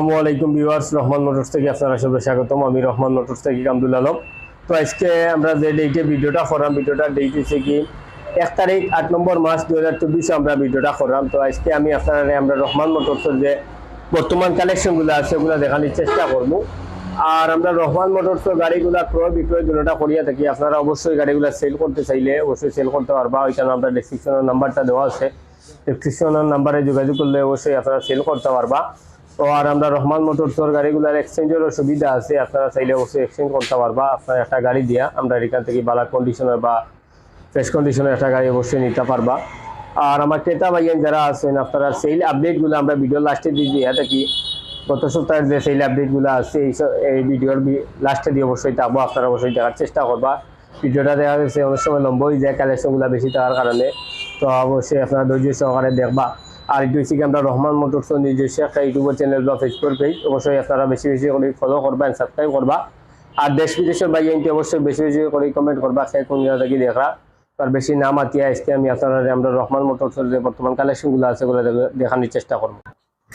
আসসালামু আলাইকুম viewers, Rahman motors থেকে আপনারা সবাই স্বাগতম। আমি রহমান মোটরস থেকে কামদুল আলম। তো আজকে আমরা যে ডেটে ভিডিওটা করলাম ভিডিওটা ডেট হচ্ছে কি, এক তারিখ, আট নম্বর মাস দুই হাজার আমরা ভিডিওটা করলাম তো আজকে আমি আপনারা আমরা রহমান মোটরসের যে বর্তমান কালেকশনগুলো আছে, ওগুলো দেখানোর চেষ্টা করব। আর আমরা রহমান মোটরসের গাড়িগুলা ক্রয় বিক্রয় দুটোটা করিয়া থাকি। আপনারা অবশ্যই গাড়িগুলো সেল করতে চাইলে অবশ্যই সেল করতে পারবা। ওইখানে আমরা ডেসক্রিপশনের নাম্বারটা দেওয়া আছে। ডেসক্রিপশনের নাম্বারে যোগাযোগ করলে অবশ্যই আপনারা সেল করতে পারবা। তো আর আমরা রহমান মোটরসের গাড়িগুলোর এক্সচেঞ্জেরও সুবিধা আছে। আপনারা চাইলে অবশ্যই এক্সচেঞ্জ করতে পারবা। আপনার একটা গাড়ি দিয়া আমরা এখান থেকে বালা কন্ডিশনের বা ফ্রেশ কন্ডিশনের একটা গাড়ি অবশ্যই নিতে পারবা। আর আমার ক্রেতা ভাইয়েন যারা আছেন, আপনারা সেল আপডেটগুলো আমরা ভিডিও লাস্টে দিয়ে দিয়ে থাকি। গত সপ্তাহের যে সেল আপডেটগুলো আছে, এই এই ভিডিওর লাস্টে দিয়ে অবশ্যই থাকব। আপনারা অবশ্যই দেখার চেষ্টা করবা। ভিডিওটা দেখা গেছে অনেক সময় লম্বা হয়ে যায় কালেকশনগুলো বেশি থাকার কারণে। তো অবশ্যই আপনারা ধৈর্য সহকারে দেখবা। আর এটু হচ্ছে আমরা রহমান মোটরস নিজস্ব একটা ইউটিউবের চ্যানেল বা ফেসবুক পেজ অবশ্যই আপনারা বেশি বেশি করে ফলো করবা সাবস্ক্রাইব করবা। আর দেশ বিদেশের বাইরে এনটি অবশ্যই বেশি বেশি করে কমেন্ট করবা, সে কোন জায়গা থেকে দেখা আর বেশি নাম আতিয়া আজকে আমি আপনারা আমরা রহমান মোটরসের যে বর্তমান কালেকশনগুলো আছে, ওগুলো দেখে- দেখানোর চেষ্টা করব।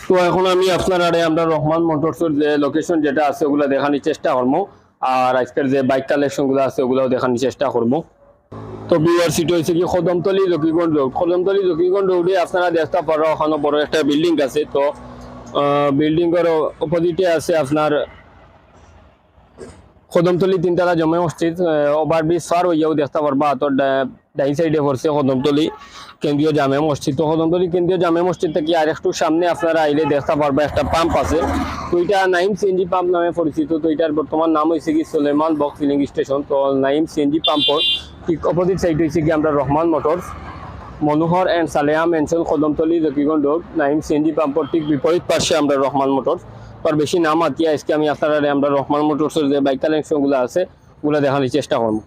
তো এখন আমি আপনার আমরা রহমান মোটরসের যে লোকেশন যেটা আছে, ওগুলো দেখানোর চেষ্টা করব। আর আজকের যে বাইক কালেকশনগুলো আছে, ওগুলোও দেখানোর চেষ্টা করব। তো বিআর সিট হয়েছে কি কদমতলি জকিগঞ্জ রোড কদমতলি জকিগঞ্জ রোডে আপনারা দেখতে পারো ওখানে বড় একটা বিল্ডিং আছে। তো বিল্ডিংয়ের অপোজিটে আছে আপনার কদমতলি তিনতলা জমে মসজিদ ওভারব্রিজ পার হইয়াও দেখতে পারবা তো ডাইন সাইডে পড়ছে কদমতলি। কেন্দ্রীয় জামে মসজিদ। তো কদমতলি কেন্দ্রীয় জামে মসজিদ থেকে আর একটু সামনে আপনারা আইলে দেখতে পারবা একটা পাম্প আছে। তো এটা নাইম সিএনজি পাম্প নামে পরিচিত। তো এটার বর্তমান নাম হয়েছে কি সোলেমান বক্স ফিলিং স্টেশন তো নাইম সিএনজি পাম্পর ঠিক অপোজিট সাইড হয়েছে কি আমরা Rahman motors Manohar and Saleha mansion Kadamtali, Jakiganj road Naim CNG পাম্পর ঠিক বিপরীত পাশে আমরা রহমান মোটরস আর বেশি নাম আতিয়া আজকে আমি আপনারা আমরা রহমান মোটরসের যে বাইক কালেকশনগুলো আছে ওগুলো দেখানোর চেষ্টা করব।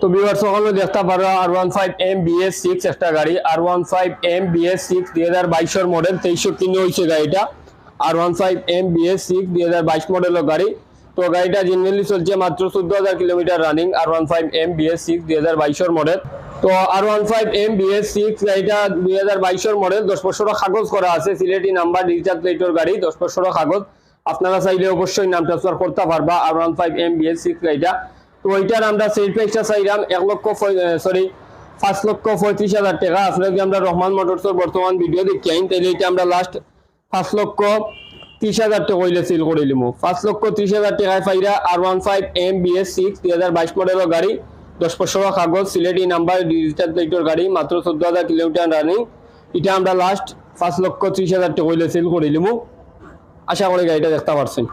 তো ভিউয়ার্স সকলে দেখতে পারো R one five M BS six একটা গাড়ি। R one five M BS six দুই হাজার বাইশের মডেল তেইশশো কিনে হয়েছে গাড়িটা। R one five M BS six দুই হাজার বাইশ মডেলের গাড়ি। তো গাড়িটা জেনারেলি চলছে মাত্র চোদ্দ হাজার kilometre running R one five M BS six দুই হাজার বাইশের মডেল তো R one five M BS six গাড়িটা দুই হাজার বাইশের মডেল দশ বছরের কাগজ করা আছে। সিলেটি নাম্বার, ডিজিটাল প্লেটের গাড়ি, দশ বছরের কাগজ। আপনারা চাইলে অবশ্যই নাম ট্রান্সফার করতে পারবা R one five M BS six গাড়িটা তো ওইটার আমরা সেল প্রাইসটা চাইলাম এক লক্ষ সরি পাঁচ লক্ষ পঁয়ত্রিশ হাজার টাকা। আসলে যদি আমরা রহমান মোটরসের বর্তমান ভিডিও দেখি, আইন তাহলে এটা আমরা লাস্ট পাঁচ লক্ষ ত্রিশ হাজার টাকা হইলে সেল করে দিলাম পাঁচ লক্ষ ত্রিশ হাজার টাকায় পাইরা R one five M B S six দুই হাজার বাইশ মডেলের গাড়ি, দশ বছর কাগজ, সিলেটি নাম্বার ডিজিটাল প্লেটের গাড়ি মাত্র চোদ্দ হাজার কিলোমিটার রানিং এটা আমরা লাস্ট পাঁচ লক্ষ ত্রিশ হাজার টাকা হইলে সেল করে দিলাম আশা করি গাড়িটা দেখতে পারছেন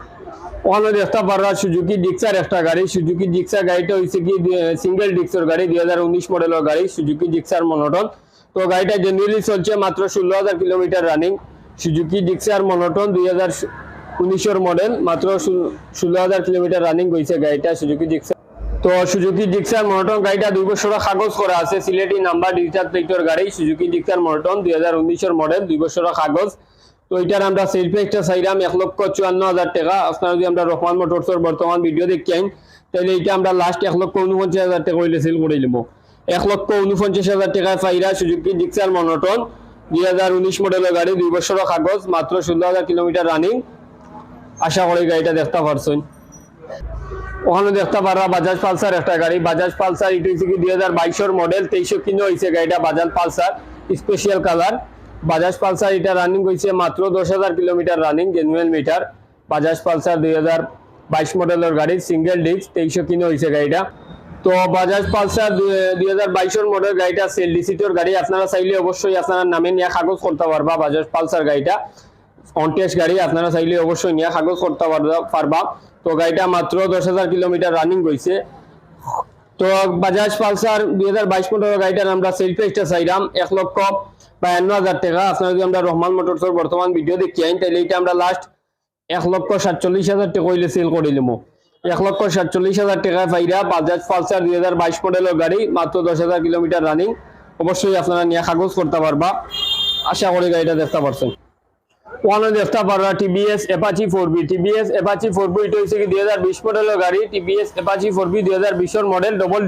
ওখানে দেখতে পাররা সুজুকি ডিক্সার একটা গাড়ি। সুজুকি ডিক্সার গাড়িটা হয়েছে কি সিঙ্গেল ডিক্সের গাড়ি, দুই হাজার উনিশ মডেলের গাড়ি সুজুকি ডিক্সার মনোটন তো গাড়িটা জেনারেলি চলছে মাত্র ষোলো হাজার kilometre running Suzuki Gixxer monotone দুই হাজার উনিশের মডেল মাত্র ষোলো হাজার কিলোমিটার রানিং হয়েছে গাড়িটা সুজুকি ডিক্সার তো সুজুকি ডিক্সার মনোটন গাড়িটা দুই বছর কাগজ করা আছে। সিলেটি নাম্বার ডিজিটাল প্লেটের গাড়ি। সুজুকি ডিক্সার মনোটন দুই হাজার উনিশের মডেল দুই বছর কাগজ। তো এটার আমরা সেল প্রাইসটা চাইলাম এক লক্ষ চুয়ান্ন হাজার টাকা। আপনারা যদি আমরা রহমান মোটরসের বর্তমান ভিডিও দেখেন, তাহলে এটা আমরা লাস্ট এক লক্ষ উনপঞ্চাশ হাজার টাকা হইলে সেল করে নিব। এক লক্ষ উনপঞ্চাশ হাজার টাকায় পাইরা সুজুকি ডিক্সার মনোটন দুই হাজার উনিশ মডেলের গাড়ি, দুই বছরের কাগজ, মাত্র ষোলো হাজার কিলোমিটার রানিং আশা করি গাড়িটা দেখতে পারছেন। ওখানে দেখতে পারা বাজাজ পালসার একটা গাড়ি। বাজাজ পালসার ইটু দুই হাজার বাইশের মডেল তেইশশো কিনে হয়েছে গাড়িটা Bajaj Pulsar special colour Bajaj Pulsar এটা রানিং হয়েছে মাত্র দশ হাজার kilometre running genuine meter Bajaj Pulsar দুই হাজার বাইশ মডেলের গাড়ি সিঙ্গেল ডিস্ক তেইশশো কিনে হয়েছে গাড়িটা। তো বাজাজ পালসার দুই হাজার বাইশের মডেল গাড়িটা সেল ডিসিটোর গাড়ি, আপনারা চাইলে অবশ্যই আপনার নামে নিয়ে কাগজ করতে পারবা বাজাজ পালসার গাড়িটা। অনটেস্ট গাড়ি, আপনারা চাইলে অবশ্যই নিয়ে কাগজ করতে পারবা- তো গাড়িটা মাত্র দশ হাজার কিলোমিটার রানিং হয়েছে তো বাজাজ পালসার দুই হাজার বাইশ মডেলের গাড়িটার আমরা সেল প্রাইসটা চাইলাম এক লক্ষ বায়ান্ন হাজার টাকা। আপনারা যদি আমরা রহমান মোটরসের বর্তমান ভিডিও দেখি আইন তাহলে এটা আমরা লাস্ট এক লক্ষ সাতচল্লিশ হাজার টাকা হইলে সেল করে নিবো এক লক্ষ সাতচল্লিশ হাজার টাকায় পাইরা বাজাজ পালসার দুই হাজার বাইশ মডেলের গাড়ি, মাত্র দশ হাজার কিলোমিটার রানিং অবশ্যই আপনারা নিয়ে কাগজ করতে পারবা। আশা করি গাড়িটা দেখতে পারছেন। ওয়ান দেখতে পারবা TVS Apache four V, TVS Apache four V, এটা হচ্ছে কি বিশ মডেলের গাড়ি, টিভিএস এপাচি ফোর বি বিশের মডেল ডবল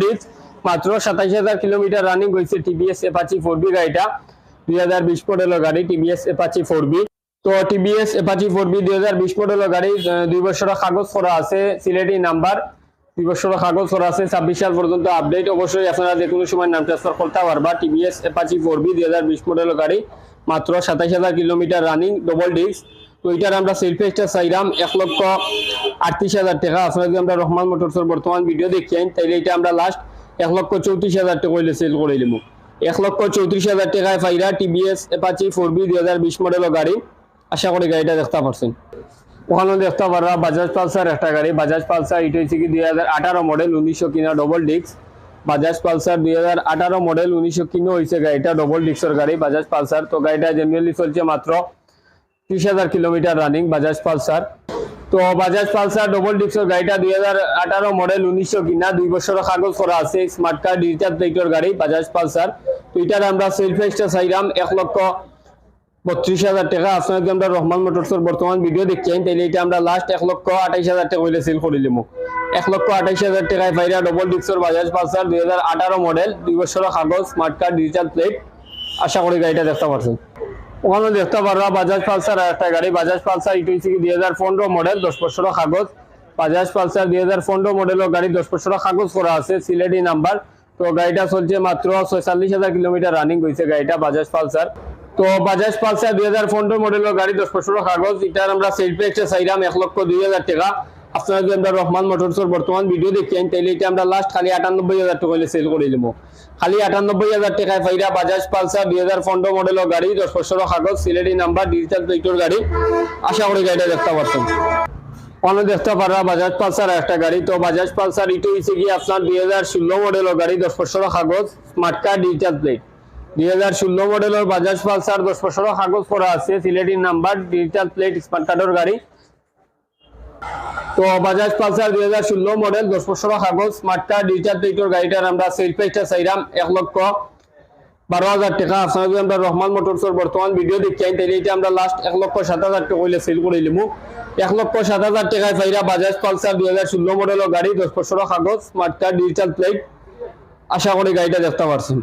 মাত্র সাতাইশ হাজার কিলোমিটার রানিং হয়েছে টিভিএস এপাচি ফোর বি গাড়িটা, দুই হাজার বিশ মডেলের গাড়ি, টিভিএস এপাচি ফোর বি। তো টিবিএস এপাচি ফোর বি দুই হাজার বিশ মডেলের গাড়ি দুই বছরের কাগজ করা আছে, সিলেটি নাম্বার, দুই বছরের কাগজ করা আছে, ছাব্বিশ সাল পর্যন্ত আপডেট অবশ্যই আপনারা যে কোনো সময় নাম ট্রান্সফার করতে পারবা টিবিএস এপাচি ফোর বি দুই হাজার বিশ মডেলের গাড়ি। মাত্র সাতাইশ হাজার কিলোমিটার রানিং ডবল ডিস্ক তো এটার আমরা সেল পেজটা চাইলাম এক লক্ষ আটত্রিশ হাজার টাকা। আপনারা যদি আমরা রহমান মোটরসের বর্তমান ভিডিও দেখেন তাইলে এটা আমরা লাস্ট এক লক্ষ চৌত্রিশ হাজার টাকা হইলে সেল করে নিব এক লক্ষ চৌত্রিশ হাজার টাকায় ফাইরা টিভিএস এপাচি ফোর বি দুই হাজার বিশ মডেলের গাড়ি। আশা করি গাড়িটা দেখতে পারছেন। ওখানে দেখতে পারবা বাজাজ পালসার একটা গাড়ি। বাজাজ পালসার এটা হচ্ছে কি দুই হাজার আঠারো মডেল উনিশশো কিনা ডবল ডিস্ক বাজাজ পালসার দুই হাজার আঠারো মডেল উনিশশো কিনে হয়েছে গাড়িটা ডবল ডিক্সর গাড়ি বাজাজ পালসার তো গাড়িটা জেনুয়ালি চলছে মাত্র ত্রিশ হাজার কিলোমিটার রানিং বাজাজ পালসার তো বাজাজ পালসার ডবল ডিক্সর গাড়িটা দুই হাজার আঠারো মডেল উনিশশো কিনা, দুই বছরের কাগজ করা আছে স্মার্ট কার্ড ডিজিটাল প্লেটর গাড়ি বাজাজ পালসার তো এটার আমরা সেলফ চাইলাম এক লক্ষ বত্রিশ হাজার টাকা আপনার যদি আমরা রহমান মোটরসের বর্তমান ভিডিও দেখছেন, তাহলে এটা আমরা লাস্ট এক লক্ষ আঠাইশ হাজার টাকা হইলে সেল করে দিলাম এক লক্ষ আঠাইশ হাজার টাকায় পাইরা ডবল ডিস্কর বাজাজ পালসার দুই হাজার আঠারো মডেল দুই বছরের কাগজ স্মার্ট কার্ড ডিজিটাল প্লেট আশা করি গাড়িটা দেখতে পারছেন। ওখানে দেখতে পারবা বাজাজ পালসার আর একটা গাড়ি। বাজাজ পালসার এটা হচ্ছে দুই হাজার পনেরো মডেল দশ বছরের কাগজ। বাজাজ পালসার দুই হাজার পনেরো মডেলের গাড়ি দশ বছরের কাগজ করা আছে, সিলেটি নাম্বার। তো গাড়িটা চলছে মাত্র ছয়চল্লিশ হাজার কিলোমিটার রানিং হয়েছে গাড়িটা বাজাজ পালসার। তো বাজাজ পালসার দুই হাজার পনেরো মডেলের গাড়ি, দশ বছরের কাগজ। এটার আমরা সেল প্যাকটা চাইলাম এক লক্ষ দুই হাজার টাকা। আপনারা যদি আমরা রহমান মোটরসের বর্তমান ভিডিও দেখেন তাহলে এটা আমরা লাস্ট খালি আটানব্বই হাজার টাকা হলে সেল করে দেবো খালি আটানব্বই হাজার টাকায় পাইরা বাজাজ পালসার দুই হাজার পনেরো মডেলের গাড়ি, দশ বছরের কাগজ সিলেটি নাম্বার ডিজিটাল প্লেটের গাড়ি। আশা করি গাড়িটা দেখতে পারছেন। অনেক দেখতে পারা বাজাজ পালসার একটা গাড়ি। তো বাজাজ পালসার ইটো হচ্ছে কি আপনার দুই হাজার ষোলো মডেলের গাড়ি, দশ বছরের কাগজ স্মার্ট কার্ড ডিজিটাল প্লেট দুই হাজার ষোলো বাজাজ পালসার দশ বছরের কাগজ করা আছে Sylheti number digital plate smart কার্ডের গাড়ি। তো বাজাজ পালসার দুই হাজার ষোলো মডেল, দশ বছরের কাগজ স্মার্ট কার্ড ডিজিটাল প্লেটের গাড়িটার আমরা সেল প্রাইসটা চাইলাম এক লক্ষ বারো হাজার টাকা। আপনারা যদি আমরা রহমান মোটরসের বর্তমান ভিডিও দেখি তাহলে এটা আমরা লাস্ট এক লক্ষ সাত হাজার টাকা হইলে সেল করে নিলাম এক লক্ষ সাত হাজার টাকায় ফাইরা বাজাজ পালসার দুই হাজার ষোলো মডেলের গাড়ি, দশ বছরের কাগজ স্মার্ট ডিজিটাল প্লেট আশা করি গাড়িটা দেখতে পারছেন।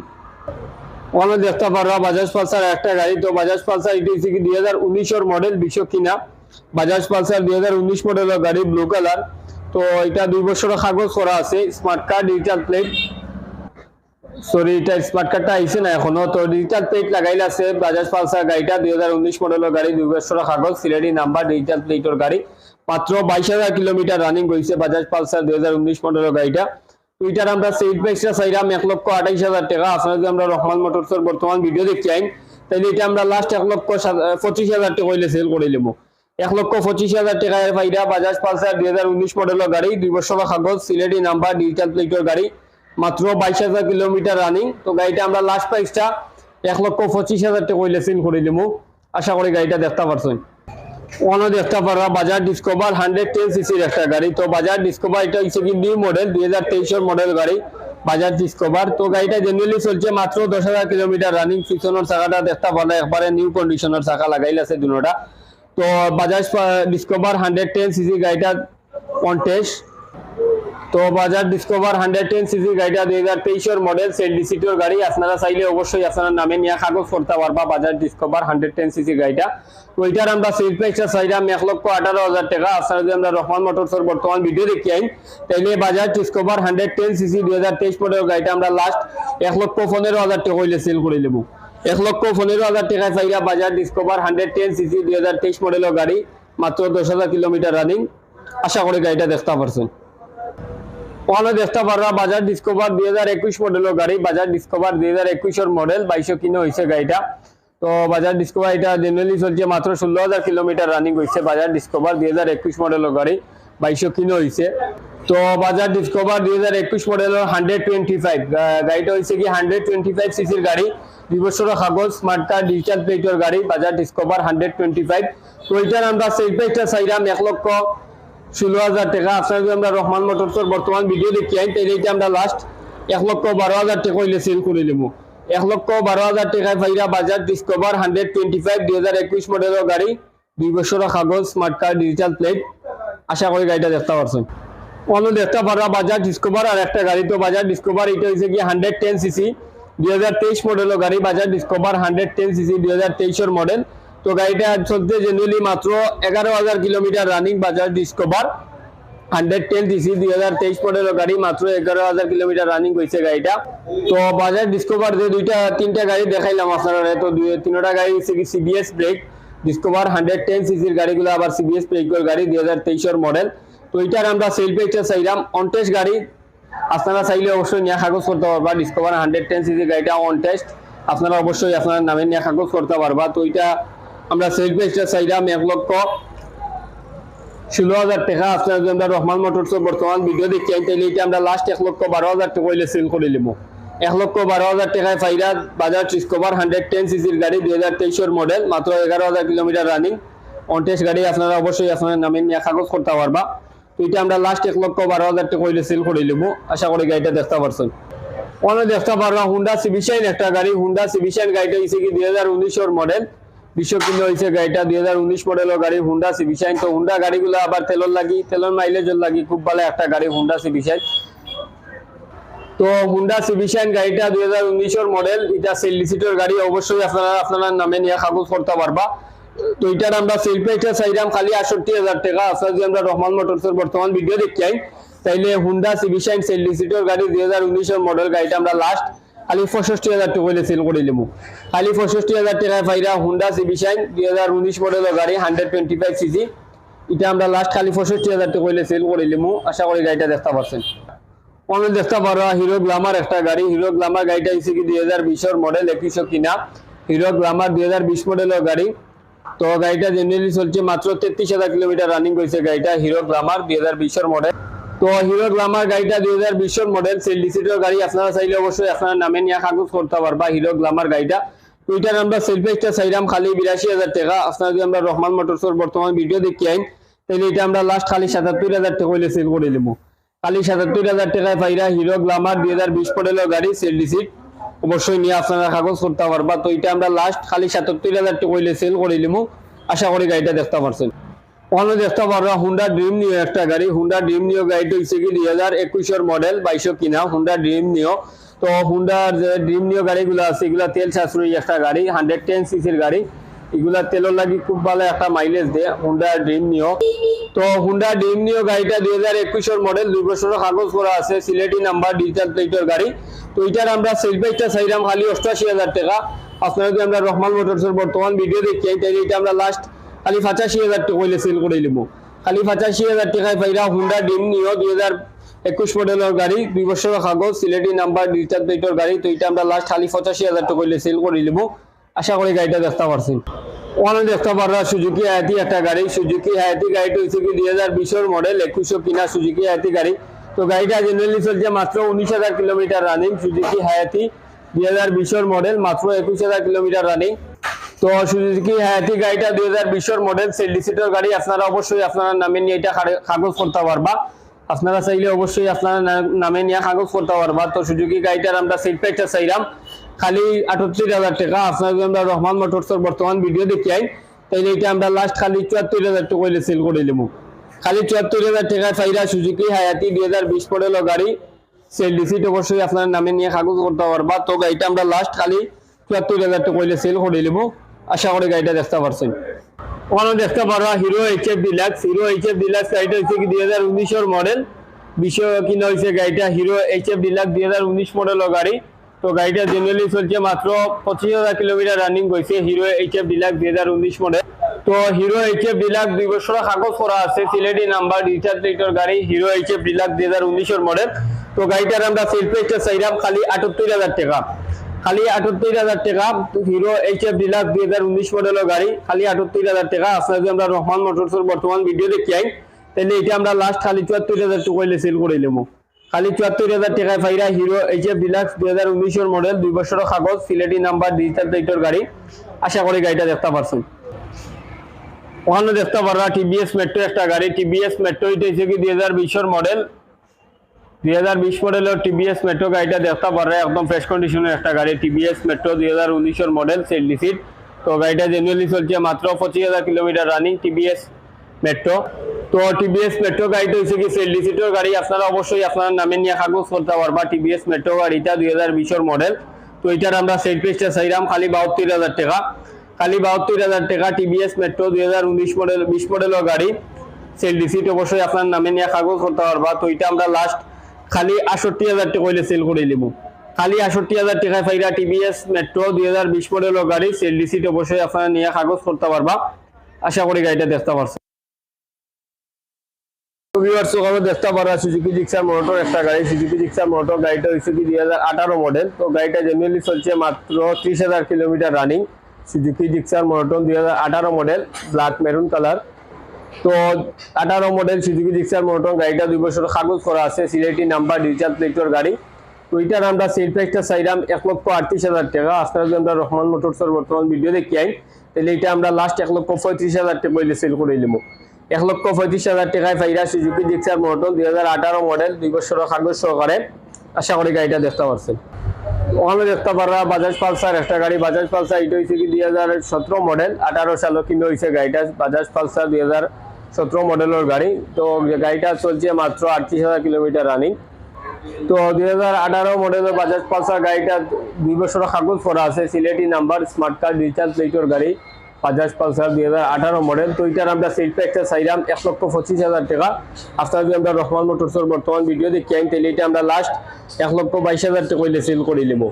ওখানে দেখতে পারবা বাজাজ পালসার একটা গাড়ি। তো বাজাজ পালসার এটি কি দুই হাজার উনিশের মডেল বিশো কিনা। বাজাজ পালসার দুই হাজার গাড়ি ব্লু কালার তো এটা দুই বছরের কাগজ করা আছে smart card digital plate sorry এটা স্মার্ট কার্ডটা আইছে না এখনও। তো ডিজিটাল প্লেট লাগাইলে আছে বাজাজ পালসার গাড়িটা দুই হাজার উনিশ মডেলের গাড়ি, দুই বছরের কাগজ, সিলেটি নাম্বার ডিজিটাল প্লেটের গাড়ি। মাত্র বাইশ হাজার কিলোমিটার রানিং হয়েছে বাজাজ পালসার দুই হাজার উনিশ মডেলের গাড়িটা। এটার আমরা সেল প্রাইসটা চাইলাম এক লক্ষ আঠাইশ হাজার টাকা। আপনারা যদি আমরা রহমান মোটরসের বর্তমান ভিডিও দেখতে আইন তাহলে এটা আমরা লাস্ট এক লক্ষ পঁচিশ হাজার টাকা হইলে সেল করে নেব এক লক্ষ পঁচিশ হাজার টাকায় ফাইদা, বাজাজ পালসার দুই হাজার উনিশ মডেলের গাড়ি, দুই বছরের কাগজ সিলেটি নাম্বার ডিজিটাল প্লেটের গাড়ি মাত্র বাইশ হাজার কিলোমিটার রানিং তো গাড়িটা আমরা লাস্ট প্রাইসটা এক লক্ষ পঁচিশ হাজার টাকা হইলে সেল করে নেব আশা করি গাড়িটা দেখতে পারছেন। ওখানে দেখতে পারবা বাজার ডিসকভার হান্ড্রেড টেন সিসির একটা গাড়ি তো বাজার ডিসকভার এটা হচ্ছে কি নিউ মডেল দুই হাজার তেইশের মডেল গাড়ি বাজার ডিসকভার তো গাড়িটা জেনুয়ালি চলছে মাত্র দশ হাজার কিলোমিটার রানিং পিছনের চাকাটা দেখতে পারলে একবারে নিউ কন্ডিশনের চাকা লাগাইল আছে দুটা তো Bajaj Discover hundred ten CC গাড়িটা কন্টেস্ট তো বাজার ডিসকভার হান্ড্রেড টেন সিসি গাড়িটা দুই হাজার তেইশের মডেল সেল ডিসিটির গাড়ি। আপনারা চাইলে অবশ্যই আপনার নামে নিয়ে কাগজ করতে পারবা। বাজার ডিসকভার হান্ড্রেড টেন সিসি গাড়িটা। ওইটার আমরা এক লক্ষ আঠারো হাজার টাকা। আপনারা যদি আমরা রহমান বর্তমান ভিডিও দেখি আইন তাইলে বাজার হান্ড্রেড টেন সিসি দুই হাজার তেইশ মডেল গাড়িটা আমরা লাস্ট এক লক্ষ পনেরো হাজার টাকা হইলে সেল করে এক লক্ষ পনেরো হাজার টাকায় চাইরা বাজার হান্ড্রেড টেন সিসি দুই হাজার তেইশ মডেলের গাড়ি, মাত্র দশ হাজার কিলোমিটার রানিং আশা করি গাড়িটা দেখতে পারছেন। ওখানে দেখতে পারবা বাজার দুই হাজার একুশ মডেলের গাড়ি, বাজার ডিসকভার দুই হাজার একুশের মডেল বাইশো কিনে হয়েছে গাড়িটা। তো বাজার ডিসকভার এটা জেনারেলি চলছে মাত্র ষোলো হাজার কিলোমিটার রানিং হয়েছে বাজার ডিসকভার দুই হাজার একুশ মডেলের গাড়ি বাইশো কিনে হয়েছে তো বাজার ডিসকভার দুই হাজার একুশ মডেলের হান্ড্রেড টোয়েন্টি ফাইভ গাড়িটা হয়েছে কি হান্ড্রেড টোয়েন্টি ফাইভ সিসির গাড়ি, দুই বছরের কাগজ স্মার্ট কার্ড ডিজিটাল প্লেটের গাড়ি, বাজার ডিসকভার হান্ড্রেড টোয়েন্টি ফাইভ তো এটার আমরা সেই প্রাইসটা চাইলাম এক লক্ষ ষোলো হাজার টাকা। আপনার যদি আমরা রহমান মোটরসের বর্তমান ভিডিও দেখি আইন এটা আমরা লাস্ট এক লক্ষ বারো হাজার টাকা হইলে সেল করে নেব। এক লক্ষ বারো হাজার টাকায় ফাইরা বাজার ডিসকভার হান্ড্রেড টোয়েন্টি ফাইভ দুই হাজার একুশ মডেলের গাড়ি, দুই বছর কাগজ, স্মার্ট কার্ড, ডিজিটাল প্লেট। আশা করি গাড়িটা দেখতে পারছেন। অন্য দেখতে পারবা বাজার ডিসকভার আর একটা গাড়ি, তো বাজার ডিসকভার, এটা হচ্ছে কি হান্ড্রেড টেন সিসি। দুই হাজার তেইশ মডেলের গাড়ি বাজার ডিসকভার হান্ড্রেড টেন সিসি, দুই হাজার তেইশের মডেল। তো গাড়িটা চলতে জেনুয়ালি মাত্র এগারো হাজার কিলোমিটার রানিং বাজার ডিসকভার। হান্ড্রেড টেন ডিসি দুই হাজার তেইশ মডেলের গাড়ি, মাত্র এগারো হাজার কিলোমিটার রানিং হয়েছে গাড়িটা। তো বাজাজ ডিসকভার যে দুইটা, তিনটা গাড়ি দেখাইলাম আপনারা তো দুই, তিনটা গাড়ি CBS brake Discover hundred ten সিসির গাড়িগুলো আবার সিবিএস ব্রেকের গাড়ি, দুই হাজার তেইশের মডেল তো এটার আমরা সেল পেজটা চাইলাম অন টেস্ট গাড়ি। আপনারা চাইলে অবশ্যই নিয়ে কাগজ করতে পারবা ডিসকভার হান্ড্রেড টেন সিসি গাড়িটা অন টেস্ট আপনারা অবশ্যই আপনার নামে নিয়ে কাগজ করতে পারবা। তো এটা আমরা সেল পেজটা চাইলাম এক লক্ষ ষোলো হাজার টাকা যদি আমরা রহমান মোটরস বর্তমান ভিডিও দেখি এটা আমরা লাস্ট এক লক্ষ বারো হাজার টাকা হইলে সেল করে নিব এক লক্ষ বারো হাজার টাকায় ফাইরা বাজার ডিসকভার হান্ড্রেড টেন সিসির গাড়ি, দুই হাজার তেইশের মডেল মাত্র এগারো হাজার কিলোমিটার রানিং অনটেস্ট গাড়ি আপনারা অবশ্যই আপনার নামে নিয়ে কাগজ করতে পারবা। তো এটা আমরা লাস্ট এক লক্ষ বারো হাজার টাকা হইলে সেল করে নিব আশা করি গাড়িটা দেখতে পারছেন। অনেক দেখতে পারবা হুন্ডা সিবিশাইন একটা গাড়ি। হুন্ডা সিবিশাইন গাড়িটা হয়েছে কি দুই হাজার উনিশের মডেল বিশ্ব হয়েছে গাড়িটা দুই হাজার উনিশ মডেলের গাড়ি হুন্ডা সিবিশাইন তো হুন্ডা গাড়িগুলো আবার তেলর লাগি তেলর মাইলেজের লাগি খুব ভালো একটা গাড়ি হুন্ডা তো হুন্ডা গাড়িটা দুই হাজার উনিশের মডেল এটা সেলিসিটর গাড়ি। অবশ্যই আপনারা, আপনার নামে নিয়ে কাগজ করতে পারবা। তো এটার আমরা সেল প্রাইসটা চাইলাম খালি আটষট্টি হাজার টাকা। আপনার যদি আমরা রহমান মোটরসের বর্তমান ভিডিও দেখি তাইলে হুন্ডা সিবিশাইন সেলিসিটর গাড়ি দুই হাজার উনিশের মডেল গাড়িটা আমরা লাস্ট খালি পঁয়ষট্টি হাজার টাকা হইলে সেল করে নেব। খালি পঁয়ষট্টি হাজার টাকায় পাইরা হুন্ডা সিবিশাইন দুই হাজার উনিশ মডেলের গাড়ি হান্ড্রেড টোয়েন্টি ফাইভ সিসি এটা আমরা লাস্ট খালি পঁয়ষট্টি হাজার টাকা হইলে সেল করে নেব। আশা করি গাড়িটা দেখতে পাচ্ছেন অনেক দেখতে পারো হিরো গ্লামার একটা গাড়ি। হিরো গ্লামার গাড়িটা হচ্ছে কি দুই হাজার বিশের মডেল একুশশো কিনা। হিরো গ্লামার দুই হাজার বিশ মডেলের গাড়ি। তো গাড়িটা জেনারেলি চলছে মাত্র তেত্রিশ হাজার কিলোমিটার রানিং হয়েছে গাড়িটা। হিরো গ্লামার দুই হাজার বিশের মডেল তো হিরো গ্লামার গাড়িটা দুই হাজার বিশের মডেল সেল গাড়ি আপনারা চাইলে অবশ্যই আপনার নামে নিয়ে কাগজ করতে পারবা হিরো গ্লামার গাড়িটা। তো আমরা সেল চাইলাম, খালি বিরাশি হাজার টাকা। আপনারা যদি আমরা রহমান মোটরসের বর্তমান ভিডিও দেখি আইন তাহলে এটা আমরা লাস্ট খালি সাতাত্তর হাজার টাকা হইলে সেল করে নেব খালি সাতাত্তর হাজার টাকায় পাইরা হিরো গ্লামার দুই হাজার বিশ মডেলের গাড়ি সেল অবশ্যই নিয়ে আপনারা কাগজ করতে পারবা। তো এটা আমরা লাস্ট খালি সাতাত্তর হাজার টাকা হইলে সেল করে নিবো আশা করি গাড়িটা দেখতে পারছেন। ওখানে দেখতে পারবা হুন্ডা ড্রিম নিও একটা গাড়ি। হুন্ডা ড্রিম নিও গাড়িটা হচ্ছে কি দুই হাজার একুশের মডেল বাইশো কিনা। হুন্ডা ড্রিম নিও তো হুন্ডার যে ড্রিম নিও গাড়িগুলো আছে, এগুলা তেল সাশ্রয়ী একটা গাড়ি, হান্ড্রেড টেন সিসির গাড়ি। এগুলা তেলের লাগি খুব ভালো একটা মাইলেজ দেয় হুন্ডা ড্রিম নিও তো হুন্ডা ড্রিম নিও গাড়িটা দুই হাজার একুশের মডেল দুই বছরের কাগজ করা আছে, সিলেটি নাম্বার ডিজিটাল প্লেটের গাড়ি। তো এটার আমরা সেল চাইলাম খালি অষ্টাশি হাজার টাকা। আপনারা যদি আমরা রহমান মোটরসের বর্তমান ভিডিও দেখি তাহলে এটা আমরা লাস্ট খালি পঁচাশি হাজার টাকা হইলে সেল করে নিব খালি পঁচাশি হাজার টাকায় পাইরা হুন্ডা ডিম নিও দুই হাজার একুশ মডেলের গাড়ি, দুই বছরের কাগজ, সিলেটি নাম্বার ডিজিটাল প্লেটের গাড়ি, তো এটা আমরা লাস্ট খালি পঁচাশি হাজার টাকা হইলে সেল করে নিব আশা করি গাড়িটা দেখতে পারছি ওখানে দেখতে পারবা সুজুকি হায়াতি একটা গাড়ি। সুজুকি হায়াতি গাড়িটা হচ্ছে কি দুই হাজার বিশের মডেল একুশশো কিনা সুজুকি হায়াতি গাড়ি। তো গাড়িটা জেনারেলি চলছে মাত্র উনিশ হাজার কিলোমিটার রানিং সুজুকি হায়াতি দুই হাজার বিশের মডেল মাত্র একুশ হাজার কিলোমিটার রানিং তো সুজুকি হায়াতি গাড়িটা দুই হাজার বিশের মডেল সেলিসিটর গাড়ি আপনারা অবশ্যই আপনার নামে নিয়ে এটা কাগজ করতে পারবা। আপনারা চাইলে অবশ্যই আপনার নামে নিয়ে কাগজ করতে পারবা। তো সুজুকি গাড়িটার আমরা সিট প্রাইসটা চাইলাম। খালি আটত্রিশ হাজার টাকা। আপনার আমরা রহমান মোটরসের বর্তমান ভিডিও দেখি আই তাইলে এটা আমরা লাস্ট খালি চুয়াত্তর হাজার টাকা হইলে সেল করে নেব খালি চুয়াত্তর হাজার টাকা চাইরা সুজুকি হায়াতি দুই হাজার বিশ মডেলের গাড়ি। সেল ডিসিট অবশ্যই আপনার নামে নিয়ে কাগজ করতে পারবা। তো গাড়িটা আমরা লাস্ট খালি চুয়াত্তর হাজার টাকা হইলে সেল করে নেব আশা করি গাড়িটা দেখতে পারছেন। ওখানে দেখতে পারবা Hero H F Deluxe Hero H F Deluxe গাড়িটা হচ্ছে কি দুই হাজার উনিশের মডেল বিশ্ব কিনা হয়েছে গাড়িটা? হিরো এইচ এফ ডিলাক্স দুই হাজার উনিশ মডেলের গাড়ি। তো গাড়িটা জেনারেলি চলছে মাত্র পঁচিশ হাজার কিলোমিটার রানিং হয়েছে হিরো এইচ এফ ডিলাক্স দুই হাজার উনিশ মডেল তো হিরো এইচ এফ ডিলাক্স দুই বছরের কাগজ করা আছে, সিলেটি নাম্বার ডিজিটাল প্লেটের গাড়ি হিরো এইচ এফ ডিলাক্স দুই হাজার উনিশের মডেল তো গাড়িটার আমরা সেল প্রাইসটা চাইলাম খালি আটাত্তর হাজার টাকা। খালি আটাত্তর হাজার টাকা হিরো এইচ এফ ডিলাক্স দুই হাজার উনিশ মডেলের গাড়ি, খালি আটাত্তর হাজার টাকা। আপনার যদি আমরা রহমান মোটরসের বর্তমান ভিডিও দেখি আই তাহলে এটা আমরা লাস্ট খালি চুয়াত্তর হাজার টাকা সেল করে নেব খালি চুয়াত্তর হাজার টাকায় পাইরা হিরো এইচ এফ ডিলাক্স দুই হাজার উনিশের মডেল দুই বছরের কাগজ সিলেটি নাম্বার ডিজিটাল প্লেটের গাড়ি। আশা করি গাড়িটা দেখতে পারছেন। ওখানে দেখতে পারবা টিবিএস মেট্রো একটা গাড়ি। টিবিএস মেট্রো এটা হচ্ছে কি দুই হাজার বিশের মডেল দুই হাজার বিশ মডেলের টিবিএস মেট্রো গাড়িটা দেখতে পারে একদম ফ্রেশ কন্ডিশনের একটা গাড়ি। টিবিএস মেট্রো দুই হাজার উনিশের মডেল সেলডি সিট তো গাড়িটা জেনুয়ালি চলছে মাত্র পঁচিশ হাজার কিলোমিটার রানিং টিবিএস মেট্রো তো টিবিএস মেট্রো গাড়িটা হচ্ছে কি সেলডি সিটের গাড়ি। আপনারা অবশ্যই আপনার নামে নিয়ে কাগজ করতে পারবা টিবিএস মেট্রো গাড়িটা দুই হাজার বিশের মডেল তো এটার আমরা সেল প্রাইসটা চাইলাম খালি বাহাত্তর হাজার টাকা। খালি বাহাত্তর হাজার টাকা টিভিএস মেট্রো দুই হাজার উনিশ মডেল বিশ মডেলের গাড়ি। সেল রিসিট অবশ্যই আপনার নামে নিয়ে কাগজ করতে পারবা। তো এটা আমরা লাস্ট খালি আষট্টি হাজার টাকা হইলে সেল করে নিব। খালি আষট্টি হাজার টাকায় ফাইরা টিভিএস মেট্রো দুই হাজার বিশ মডেলের গাড়ি সেল রিসিট অবশ্যই আপনারা নিয়ে কাগজ করতে পারবা। আশা করি গাড়িটা দেখতে পারছ। ভিউয়ার্স একটা মডেল তো গাড়িটা জেনুয়ালি চলছে মাত্র দুই মডেল ব্ল্যাক মেরুন কালার তো আঠারো মডেল সুজুকি জিক্সার মোটর গাড়িটা দুই বছর কাগজ করা আছে, সিলেটি নাম্বার ডিজিটাল প্লেটর গাড়ি। তো এটার আমরা সেল প্রাইসটা চাইলাম এক লক্ষ আটত্রিশ হাজার টাকা। আপনারা যদি আমরা রহমান মোটরসের বর্তমান ভিডিও দেখি আই। তাহলে এটা আমরা লাস্ট এক লক্ষ পঁয়ত্রিশ হাজার টাকা হইলে সেল করে নিব এক লক্ষ পঁয়ত্রিশ হাজার টাকায় ফাইরা সুজুকি জিক্সার মোটর দুই হাজার আঠারো মডেল দুই বছরের কাগজ সহকারে। আশা করি গাড়িটা দেখতে পারছেন। ওখানে দেখতে পারা বাজাজ পালসার একটা গাড়ি বাজাজ পালসার এটা হয়েছে কি দুই হাজার সতেরো মডেল আঠারো সালও কিন্তু হয়েছে গাড়িটা বাজাজ পালসার দুই হাজার সতেরো মডেলের গাড়ি। তো গাড়িটা চলছে মাত্র আটত্রিশ হাজার কিলোমিটার রানিং তো দুই হাজার আঠারো মডেলের বাজাজ পালসার গাড়িটা দুই বছর কাগজ করা আছে, Sylheti number smart card recharge প্লেটর গাড়ি। বাজাজ পালসার দুই হাজার আঠারো মডেল। তো এটার আমরা সেল প্যাকটা চাইলাম এক লক্ষ পঁচিশ হাজার টাকা। আফটার যদি আমরা রহমান মোটরসের বর্তমান ভিডিও দেখি আইন তাহলে এটা আমরা লাস্ট এক লক্ষ বাইশ হাজার টাকা সেল করে নেব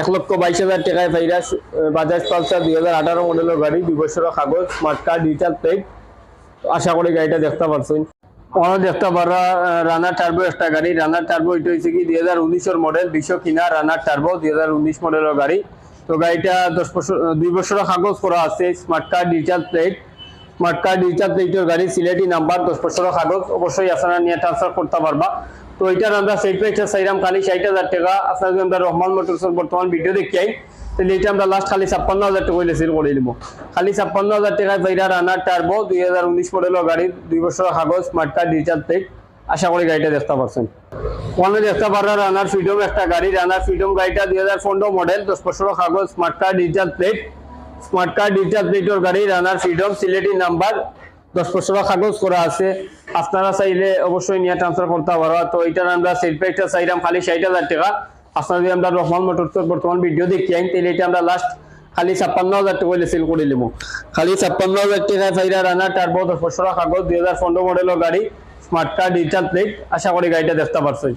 এক লক্ষ বাইশ হাজার টাকায় ফাইরা বাজাজ পালসার দুই হাজার আঠারো মডেলের গাড়ি, দুই বছরের কাগজ স্মার্ট কার্ড রিচার্জ প্লেট আশা করি গাড়িটা দেখতে পারছেন। ওখানে দেখতে পারা রানার টার্বো একটা গাড়ি। রানার টার্বো এটা হচ্ছে কি দুই হাজার উনিশের মডেল, দুইশো কিনা রানার টার্বো দুই হাজার উনিশ মডেলের গাড়ি। তো গাড়িটা দশ বছর দুই বছরের কাগজ করা আছে smart card recharge plate smart card recharge প্লেটের গাড়ি, সিলেটি নাম্বার, দশ বছরের কাগজ। অবশ্যই আপনারা নিয়ে ট্রান্সফার করতে পারবা। তো এটার আমরা সেই প্রাইসটা চাইলাম খালি ষাট হাজার টাকা। আপনার যদি আমরা রহমান মোটরসের বর্তমান ভিডিও দেখি আই তাহলে এটা আমরা লাস্ট খালি ছাপ্পান্ন হাজার টাকা হইলে সেল করে দিব। খালি ছাপ্পান্ন হাজার টাকায় পাইরা রানার টার্বো দুই হাজার উনিশ মডেলের গাড়ি, দুই বছরের কাগজ স্মার্ট কার্ড রিচার্জ প্লেট আশা করি গাড়িটা দেখতে পারছেন। ওখানে দেখতে পারা রানার ফ্রিডম একটা গাড়ি রানার ফ্রিডম গাড়িটা দুই হাজার পনেরো মডেল দশ বছরের কাগজ smart card recharge plate smart card recharge প্লেটের গাড়ি রানার ফ্রিডম সিলেটি নাম্বার দশ বছরের কাগজ করা আছে। আপনারা চাইলে অবশ্যই নিয়ে ট্রান্সফার করতে পারবা তো এটার আমরা সেল প্রাইসটা চাইলাম, খালি ষাট হাজার টাকা। আপনারা যদি আমরা রহমান মোটরসের বর্তমান ভিডিও দেখি আইন তাহলে এটা আমরা লাস্ট খালি ছাপ্পান্ন হাজার টাকা সেল করে নিব। খালি ছাপ্পান্ন হাজার টাকায় ফাইরা রানার টার্বো দশ বছরের কাগজ, দুই হাজার পনেরো মডেলের গাড়ি। স্মার্ট কার্ড রিচার্জ প্লেট আশা করি গাড়িটা দেখতে পারছি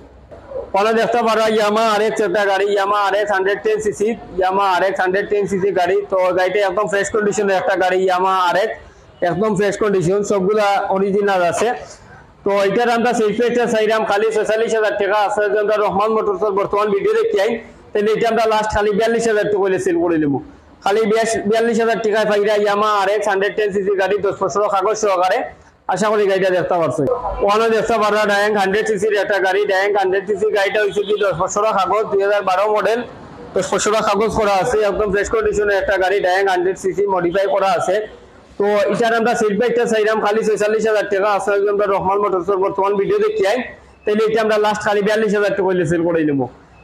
পরে দেখতে পারো ইয়ামা আর এক্স একটা গাড়ি Yamaha R X hundred ten CC Yamaha R X hundred ten CC গাড়ি। তো গাড়িটা একদম ফ্রেশ কন্ডিশনের একটা গাড়ি ইয়ামা আর এক্স একদম ফ্রেশ কন্ডিশন সবগুলা অরিজিনাল আছে। তো এটার আমরা সেই চাইলাম খালি ছয়চল্লিশ হাজার টাকা। আছে যে আমরা রহমান মোটরসের বর্তমান ভিডিও দেখি আইন তাহলে এটা আমরা লাস্ট খালি বিয়াল্লিশ হাজার টাকা সেল করে নেব। খালি বিয়াল্লিশ হাজার টাকায় পাইরা Yamaha R X hundred ten CC গাড়ি, দশ বছর কাগজ সহকারে। আশা করি গাড়িটা দেখতে পারছি ওখানে দেখতে পারা ডায়াং হান্ড্রেড সিসির একটা গাড়ি। ডায়াং হান্ড্রেড সিসি গাড়িটা হয়েছে কি দশ কাগজ, দুই হাজার বারো মডেল দশ বছর কাগজ করা আছে, একদম ফ্রেশ কন্ডিশনের একটা গাড়ি। ডায়াং হান্ড্রেড সিসি মডিফাই করা আছে। তো এটার আমরা সিট বাইকটা চাইলাম, খালি ছয়চল্লিশ হাজার টাকা। আসলে যদি আমরা রহমান মোটরসের বর্তমান ভিডিও দেখি আই, তাহলে এটা আমরা লাস্ট খালি বিয়াল্লিশ হাজার টাকা হইলে সেল করে নেব।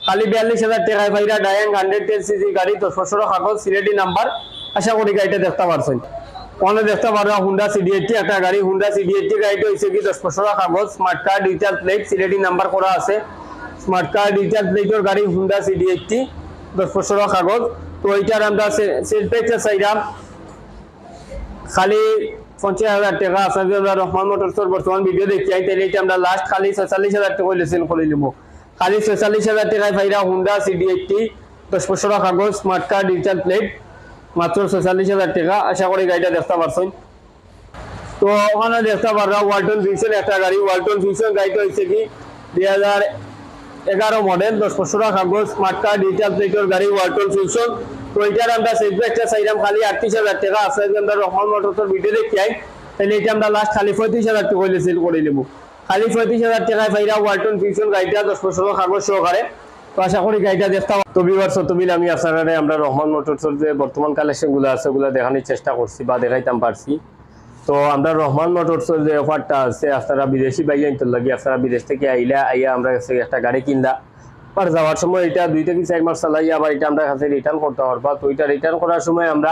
খালি বিয়াল্লিশ হাজার টাকায় ভাইরা ডায়াং হান্ড্রেড টেন সিসি গাড়ি, দশ বছর কাগজ, সিলেটি নাম্বার আশা করি গাড়িটা দেখতে পারছেন। ওখানে দেখতে পারো হুন্ডা সিডি এইটটি একটা গাড়ি হুন্ডা সিডি এইটটি গাড়িটা হয়েছে কি দশ বছর কাগজ smart card recharge plate Sylheti number করা আছে। স্মার্ট কার্ড রিচার্জ প্লেটের গাড়ি হুন্ডা সিডি এইটটি দশ বছর কাগজ। তো এইটার আমরা সেল প্লেটটা চাইলাম খালি পঞ্চাশ হাজার টাকা আপনাদের আমরা রহমান মোটরসের বর্তমান ভিডিও দেখি আই তাহলে এটা আমরা লাস্ট খালি ছয়চল্লিশ হাজার টাকা সেল করে নিব খালি ছয়চল্লিশ হাজার টাকায় ভাইরা হুন্ডা সিডি দশ বছর কাগজ স্মার্ট কার্ড রিচার্জ প্লেট মাত্র ছয়চল্লিশ হাজার টাকা। আশা করি গাড়িটা দেখতে পারছেন। তো ওখানে দেখতে পাররা ওয়ালটন ফিউশন একটা গাড়ি। ওয়ালটন ফিউশন গাড়িটা হচ্ছে কি? দুই হাজার এগারো মডেল দশ বছর কাগজ কার্ড রিচার্জ প্লেটের গাড়ি ওয়ালটন ফিউশন তো এটার আমরা সেটব্যাকটা চাইলাম, খালি আটত্রিশ হাজার টাকা। আছে আমরা রহমান মোটরসের ভিডিও দেখি আই তাহলে এটা আমরা লাস্ট খালি পঁয়ত্রিশ হাজার টাকা হইলে সেল করে নেব। খালি পঁয়ত্রিশ হাজার টাকায় পাইরা ওয়ালটন ফিউশন গাড়িটা, দশ বছর কাগজ সহকারে। তো আশা করি গাড়িটা দেখতে তো বিবার সতবিল আমি আপনারা আমরা রহমান মোটরসের যে বর্তমান কালেকশনগুলো আছে, ওগুলো দেখানোর চেষ্টা করছি বা দেখাইতাম পারছি। তো আমরা রহমান মোটরসের যে অফারটা আছে, আপনারা বিদেশি বাইয়া ইন্তর লাগি, আপনারা বিদেশ থেকে আইলা, আইয়া আমরা কাছে একটা গাড়ি কিনলা। আর যাওয়ার সময় এটা দুই থেকে চার মাস চালাই আবার এটা আমরা কাছে রিটার্ন করতে পারবা। তো এটা রিটার্ন করার সময় আমরা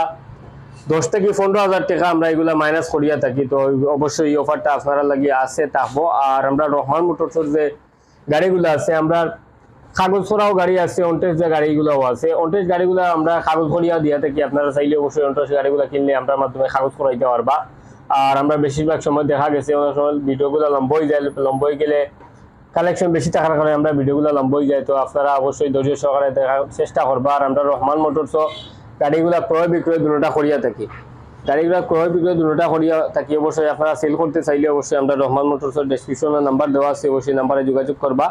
দশ থেকে পনেরো হাজার টাকা আমরা এগুলা মাইনাস করিয়া থাকি। তো অবশ্যই এই অফারটা আপনারা লাগি আছে থাকব আর আমরা রহমান মোটরসের যে গাড়িগুলো আছে, আমরা কাগজ করাও গাড়ি আছে অনটেজ যে গাড়িগুলোও আছে। অনটেজ গাড়িগুলো আমরা কাগজ করিয়া দিয়া থাকি, আপনারা চাইলে অবশ্যই অনটেজ গাড়িগুলো কিনলে আমরা মাধ্যমে কাগজ করাইতে পারবা। আর আমরা বেশিরভাগ সময় দেখা গেছে, অনেক সময় ভিডিওগুলো লম্বই যায়, লম্বই গেলে কালেকশন বেশি থাকার কারণে আমরা ভিডিওগুলো লম্বই যায়। তো আপনারা অবশ্যই ধৈর্য সহকারে দেখার চেষ্টা করবা। আর আমরা রহমান মোটরসও গাড়িগুলা ক্রয় বিক্রয় দুটা করিয়া থাকি। গাড়িগুলা ক্রয় বিক্রয় দুটোটা করিয়া থাকি অবশ্যই আপনারা সেল করতে চাইলে অবশ্যই আমরা রহমান মোটরসের ডেসক্রিপশনে নাম্বার দেওয়া আছে অবশ্যই নাম্বারে যোগাযোগ করবা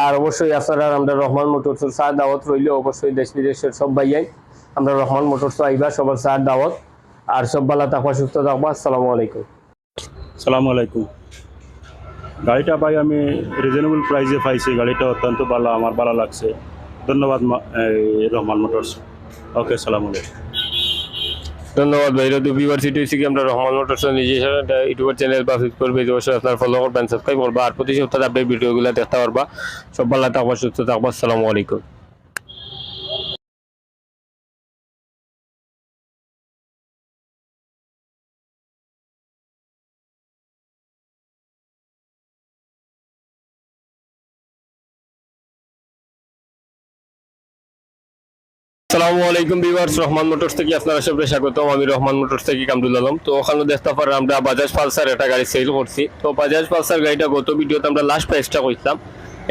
আর অবশ্যই আপনারা আমরা রহমান মোটরসের সার দাওয়াত রইলে অবশ্যই দেশ বিদেশের সব ভাইয়াই আমরা রহমান মোটরস আইবা সবার সার দাওয়াত আর সব ভালো থাকবা, সুস্থ থাকবা। আসসালামু আলাইকুম। সালামু আলাইকুম। গাড়িটা ভাই আমি রিজনেবল প্রাইসে পাইছি। গাড়িটা অত্যন্ত ভালো আমার ভালো লাগছে। ধন্যবাদ রহমান মোটরস ওকে সালাম আলাইকুম। ধন্যবাদ ভাই রদু ভিউয়ারসিটি হয়েছে কি আমরা রহমান মোটরস নিজে একটা ইউটিউব চ্যানেল বা ফেসবুক করবে অবশ্যই আপনার ফলো করবেন সাবস্ক্রাইব করবা, আর প্রতি সপ্তাহে আপডেট ভিডিওগুলো দেখতে পারবা। সব ভালো থাকবা, সুস্থ থাকবা, আসসালামু আলাইকুম। আসসালামু আলাইকুম ভিউয়ার্স, রহমান মোটরস থেকে আপনারা সবাই স্বাগতম। আমি রহমান মোটরস থেকে কামরুল আলম। তো ওখানে দেখতে পারেন আমরা বাজাজ পালসার একটা গাড়ি সেল করছি। তো বাজাজ পালসার গাড়িটা গত ভিডিওতে আমরা লাস্ট প্রাইসটা কইতাম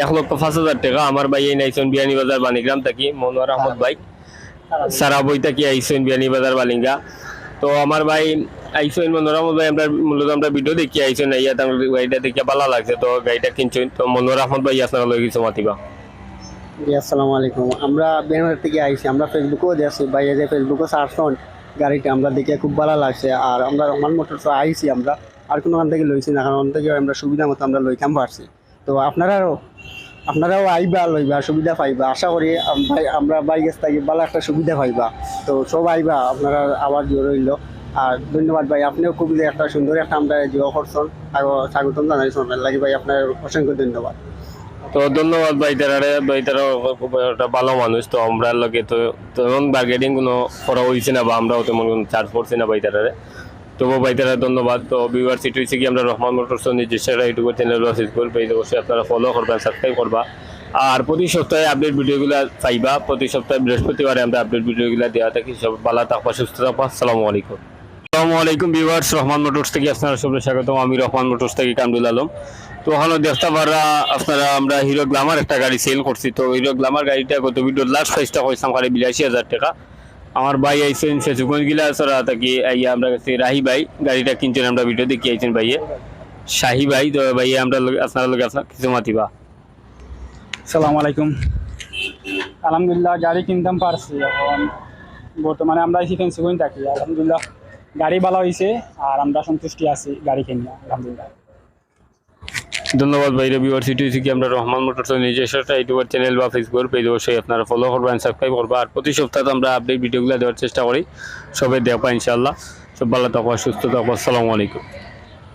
এক লক্ষ পাঁচ হাজার টাকা। আমার ভাই এই নাইছেন বিয়ানি বাজার বানিগ্রাম থাকি, মনোয়ার আহমদ ভাই। সারা বই থাকি আইসেন বিয়ানি বাজার বালিঙ্গা তো আমার ভাই আইসেন মনোয়ার আহমদ ভাই, আমরা মূলত আমরা ভিডিও দেখি আইসেন ইয়া তার গাড়িটা দেখে ভালো লাগছে। তো গাড়িটা কিনছেন। তো মনোয়ার আহমদ ভাই, আপনারা লই কিছু মাতিবা। আসসালামু আলাইকুম। আমরা বেঙ্গালোর থেকে আইছি, আমরা ফেসবুকেও দেখছি বাইরে যে ফেসবুকে সার্চ গাড়িটা আমরা দেখে খুব ভালো লাগছে। আর আমরা রহমান মোটরস আইছি আমরা, আর কোনো ওখান থেকে লইছি না, কারণ থেকে আমরা সুবিধা মতো আমরা লইতাম পারছি। তো আপনারাও আপনারাও আইবা লইবা, সুবিধা পাইবা। আশা করি আমরা বাইকে থাকি ভালো একটা সুবিধা পাইবা। তো সব আইবা, আপনারা আবার জোর রইল আর ধন্যবাদ ভাই, আপনিও খুব যে একটা সুন্দর একটা আমরা জিও করছেন। আগো স্বাগতম জানাইছেন লাগি ভাই, আপনার অসংখ্য ধন্যবাদ। তো ধন্যবাদ ভাই তারারে ভাই তারা একটা ভালো মানুষ, তো আমরা লগে তো তেমন বার্গেটিং কোনো করা হয়েছে না বা আমরাও তেমন কোনো চার্জ করছি না ভাই তারারে তবু ভাই তারা ধন্যবাদ। তো ভিউয়ার সিট হয়েছে কি আমরা রহমান মোটরস নিজস্ব ইউটিউব চ্যানেল বা ফেসবুক অবশ্যই আপনারা ফলো করবেন সাবস্ক্রাইব করবা। আর প্রতি সপ্তাহে আপডেট ভিডিওগুলো চাইবা, প্রতি সপ্তাহে বৃহস্পতিবারে আমরা আপডেট ভিডিওগুলো দেওয়া থাকি, সব ভালো থাকবা, সুস্থ থাকবা, আসসালামু আলাইকুম। আসসালামু আলাইকুম ভিউয়ার্স রহমান মোটরস থেকে আপনারা সবাই স্বাগতম, আমি রহমান মোটরস থেকে কামরুল আলম। তো ওখানে দেখতে পারা আপনারা, আমরা হিরো গ্লামার একটা গাড়ি সেল করছি। তো হিরো গ্লামার গাড়িটা গত ভিডিও লাস্ট প্রাইসটা কইসাম খালি বিরাশি হাজার টাকা। আমার ভাই আইসেন সেচুগঞ্জ গিলা থাকি আইয়া আমরা কাছে রাহি ভাই গাড়িটা কিনছেন, আমরা ভিডিও দেখি আইছেন ভাইয়ে। শাহি ভাই, তো ভাইয়ে আমরা আপনারা লোক কিছু মাতিবা। সালাম আলাইকুম। আলহামদুলিল্লাহ, গাড়ি কিনতাম পারছি, এখন বর্তমানে আমরা এসি ফেন্সি করে থাকি। আলহামদুলিল্লাহ, গাড়ি ভালো হয়েছে আর আমরা সন্তুষ্টি আছি গাড়ি কিনে আলহামদুলিল্লাহ। ধন্যবাদ ভাই, রবিবার সিটি থেকে আমরা রহমান মোটরস নিজস্ব একটা ইউটিউবার চ্যানেল বা ফেসবুক পেজ অবশ্যই আপনারা ফলো করবেন সাবস্ক্রাইব করব। আর প্রতি সপ্তাহে আমরা আপডেট ভিডিওগুলো দেওয়ার চেষ্টা করি। সবাই দেখবা ইনশাল্লাহ সব ভালো থাকবা, সুস্থ থাকবা। আসসালামু আলাইকুম।